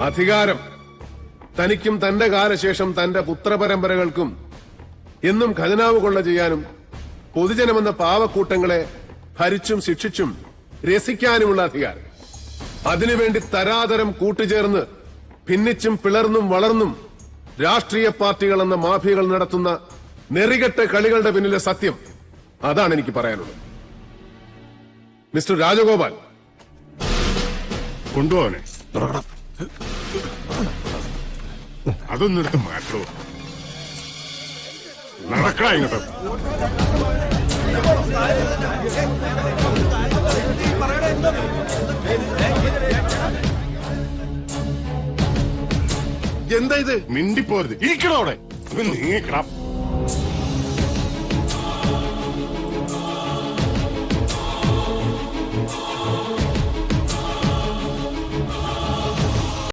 അധികാരം. തനിക്കും തന്റെ കാലശേഷം തന്റെ പുത്രപരമ്പരകൾക്കും എന്നും ഖജനാവ് കൊള്ള ചെയ്യാനും പൊതുജനമെന്ന പാവക്കൂട്ടങ്ങളെ ഭരിച്ചും ശിക്ഷിച്ചും രസിക്കാനുമുള്ള അധികാരം. അതിനുവേണ്ടി തരാതരം കൂട്ടുചേർന്ന് ഭിന്നിച്ചും പിളർന്നും വളർന്നും രാഷ്ട്രീയ പാർട്ടികൾ എന്ന മാഫിയകൾ നടത്തുന്ന നെറികെട്ട കളികളുടെ പിന്നിലെ സത്യം അതാണ് എനിക്ക് പറയാനുള്ളത്. മിസ്റ്റർ രാജഗോപാൽ. കൊണ്ടുപോവനെ. അതൊന്നും എടുത്ത് മാറ്റോ. നടക്കടാ ഇങ്ങോട്ട് എന്താ ഇത്? മിണ്ടിപ്പോരുത്. ഇരിക്കണോ അവിടെ. നീക്കണം